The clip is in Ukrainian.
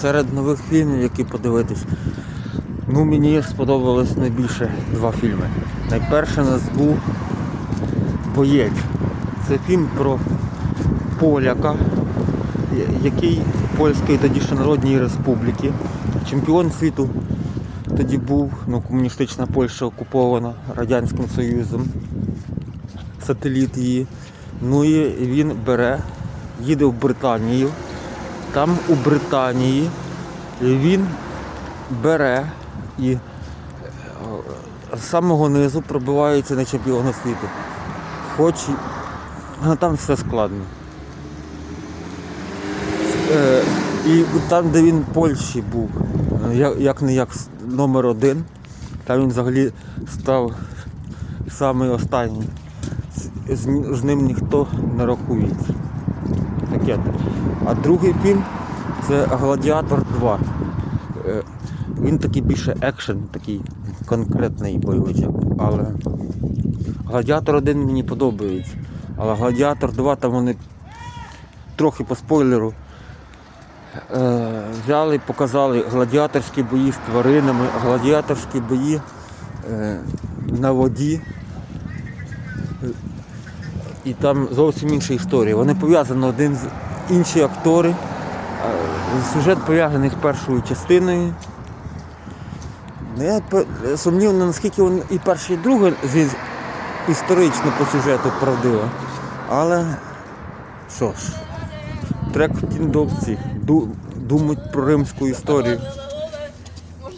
серед нових фільмів, які подивитись, ну мені сподобалось найбільше два фільми. Найперше нас був Боєць. Це фільм про поляка, який Польської тоді ще Народній Республіки, чемпіон світу тоді був, ну, комуністична Польща окупована Радянським Союзом, сателіт її. Ну і він бере, їде в Британію. Там у Британії він бере і е, з самого низу пробивається на чемпіона світу. Хоч і- там все складно. Е, і там, де він в Польщі був, е, як не як номер один, там він взагалі став самий останній. З ним ніхто не рахується. Таке. А другий фільм це Гладіатор 2. Е, Він такий більше екшен, такий конкретний бойовичок. Але Гладіатор 1 мені подобається. Але Гладіатор 2 там вони трохи по спойлеру. Е, взяли і показали гладіаторські бої з тваринами, гладіаторські бої е, на воді. І там зовсім інша історія. Вони пов'язані один з інші актори. Сюжет пов'язаний з першою частиною. Ну, Я сумнівно, наскільки він і перша, і друга історично по сюжету правдива. Але що ж, трек в тіндовці, ду- думать про римську історію.